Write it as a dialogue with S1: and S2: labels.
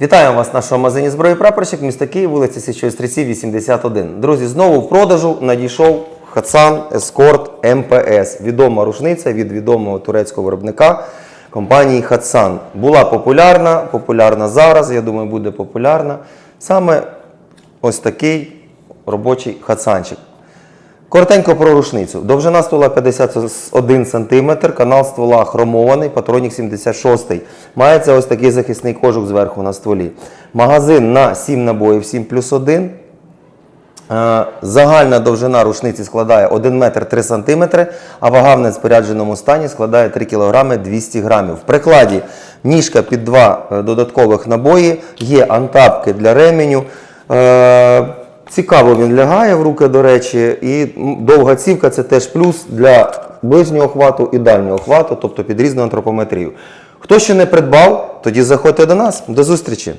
S1: Вітаю вас в нашому магазині зброї прапорщик, місто Київ, вулиця Січої Стрільців, 81. Друзі, знову в продажу надійшов Хасан Ескорт МПС. Відома рушниця від відомого турецького виробника компанії Хасан. Була популярна, популярна зараз, я думаю, буде популярна. Саме ось такий робочий хатсанчик. Коротенько про рушницю. Довжина ствола 51 см, канал ствола хромований, патронік 76 Мається ось такий захисний кожух зверху на стволі. Магазин на 7 набоїв 7 плюс 1. Е, Загальна довжина рушниці складає 1 метр 3 см, а вага в неспорядженому стані складає 3 кг 200 грамів. В прикладі ніжка під два е, додаткових набої, є антапки для ременю. Цікаво він лягає в руки, до речі, і довга цівка це теж плюс для ближнього хвату і дальнього хвату, тобто під різну антропометрію. Хто ще не придбав, тоді заходьте до нас. До зустрічі!